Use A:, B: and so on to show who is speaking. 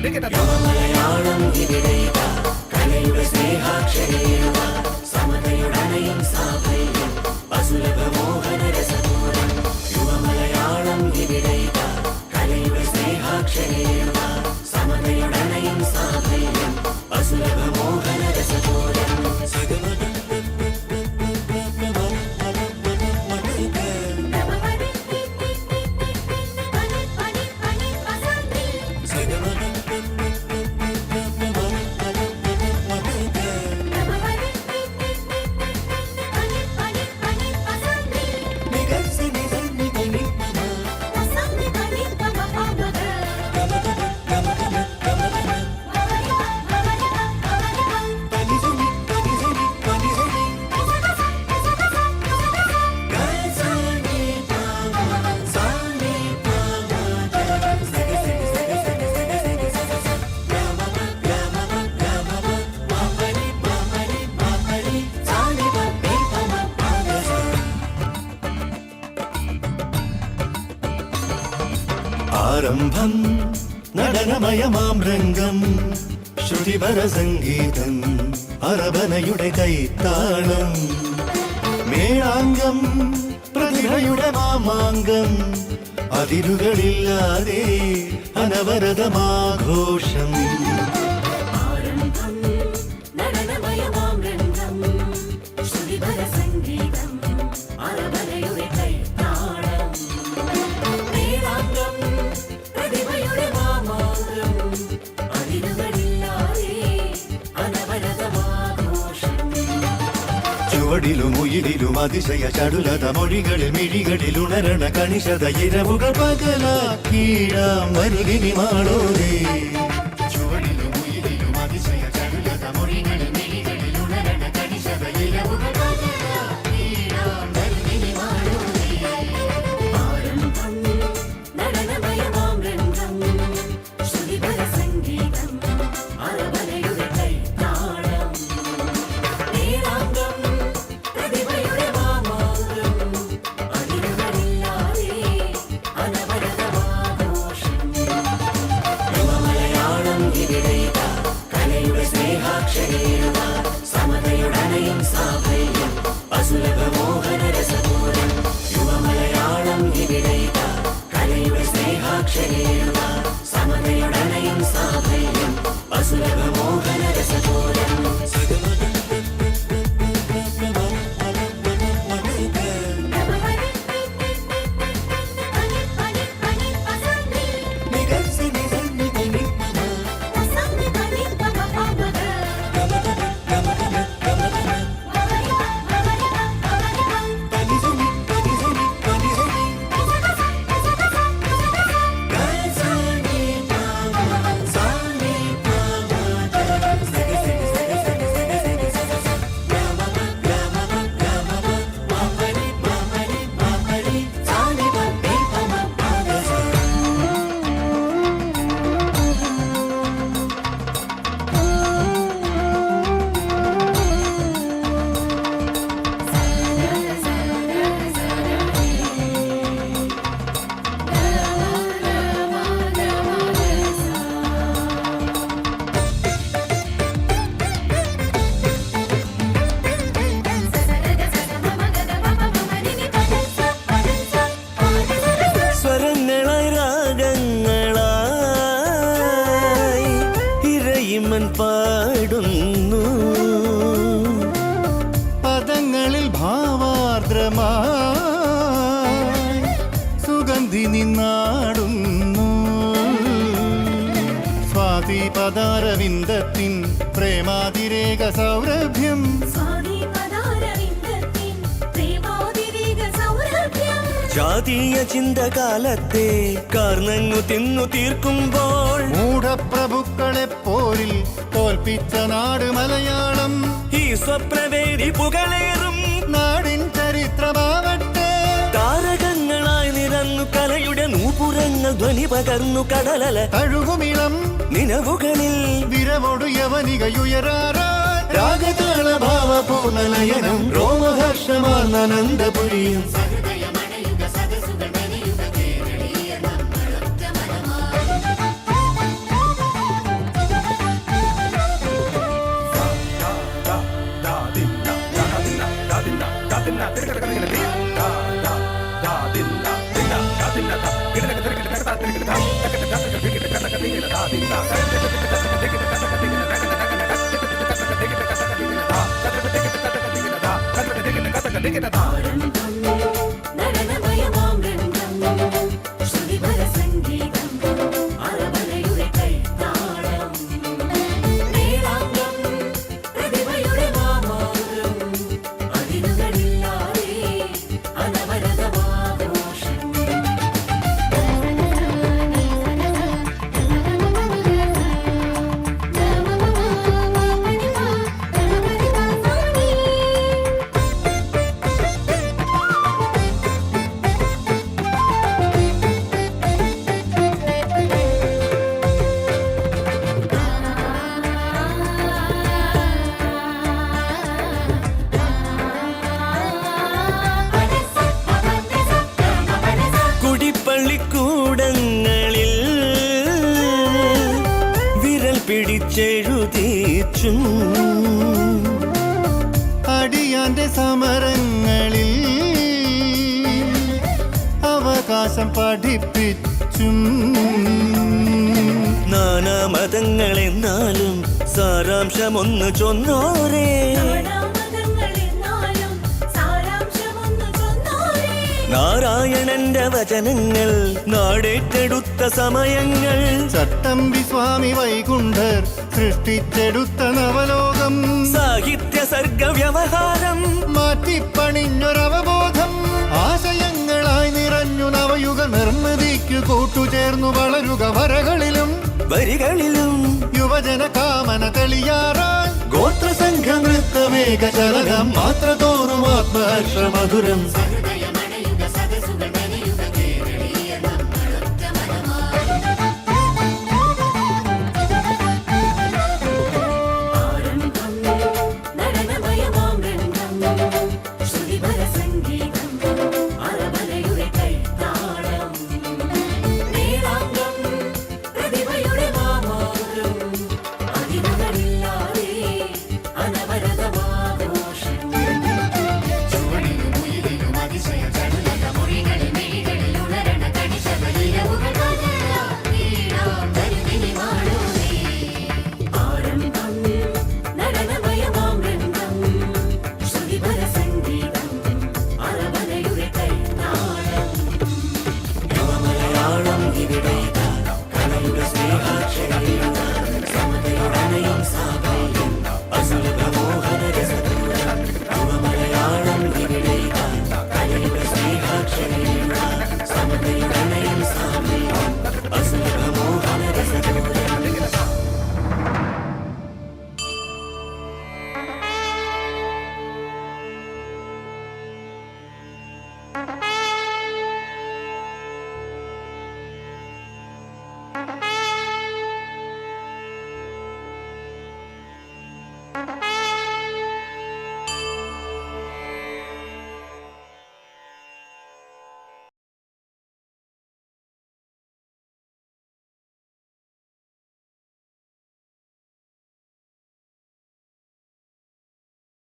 A: മലയാളം ഇവിടെയിതാ കലയുടെ സ്നേഹാക്ഷരേണ സമതയുടനയും സാഫല്യം അസുലഭ മോഹന യുവമലയാളം ഇവിടെയിതാ കലയുടെ സ്നേഹാക്ഷരേണ.
B: ആരംഭം നടനമയമാം രംഗം ശ്രുതിപര സംഗീതം അറബനയുടെ കൈത്താളം മേളാംഗം പ്രതിഭയുടെ മാമാങ്കം അതിരുകളില്ലാതെ അനവരതമാഘോഷം.
A: സംഗീതം അറബലയുടെ
B: ചുവടിലും ഉയിരിലും അതിശയ ചടുലത മൊഴികളിൽ മിഴികളിൽ ഉണരണ കണിശത ഇരവുകൾ പകലാക്കീഴാം മരുകിനി മാളോരേ ചുവടിലും ഉയിരിലും അതിശയ ചടുലത മൊഴികളിൽ മിഴികളിൽ
A: സമതയുടനയും
B: പ്രേമാതിരേക സൗരഭ്യം
C: ജാതീയ ചിന്തകാലത്തെ കാർന്നങ്ങു തിന്നു തീർക്കുമ്പോൾ
B: മൂഢപ്രഭുക്കളെ പോരിൽ തോൽപ്പിച്ച നാട് മലയാളം.
C: ഈ സ്വപ്നവേദി പുകളേറും
B: നാടിൻ ചരിത്രമാവട്ടെ.
C: താരകങ്ങളായി നിരന്നു കലയുടെ നൂപുരങ്ങൾ ധ്വനി പകർന്നു കടലല.
B: തഴുകുമിളം
C: നിലവുകളിൽ
B: വിരവൊടു യവനികയുയരാറാ
D: പൂർണനയനം രോമഹർഷമാനന്ദപുരിയും
A: ഹൃദയമണയുക സദസുകൾ നനയുക കേരളീയ നമ്മളൊറ്റ
C: പിടിച്ചെഴുതിച്ചും.
D: അടിയാന്റെ സമരങ്ങളിൽ അവകാശം പഠിപ്പിച്ചും.
C: നാനാമതങ്ങളെന്നാലും സാരാംശമൊന്ന് ചൊന്നോരേ. നാരായണന്റെ വചനങ്ങൾ നാടേറ്റെടുത്ത സമയങ്ങൾ.
D: ചട്ടമ്പി സ്വാമി വൈകുണ്ഠർ സൃഷ്ടിച്ചെടുത്ത നവലോകം.
C: സാഹിത്യ സർഗ വ്യവഹാരം
D: മാറ്റിപ്പണിഞ്ഞൊരവബോധം. ആശയങ്ങളായി നിറഞ്ഞു നവയുഗ നിർമ്മിതിക്കു കൂട്ടുചേർന്നു വളരുക വരകളിലും.
C: വരികളിലും.
D: യുവജന കാമന തെളിയാറാൻ. ഗോത്ര സംഘ നൃത്തമേക ചലകം മാത്ര തോറും ആത്മഹർഷ മധുരം.
A: వివేద కలయుడ స్నేహాక్షర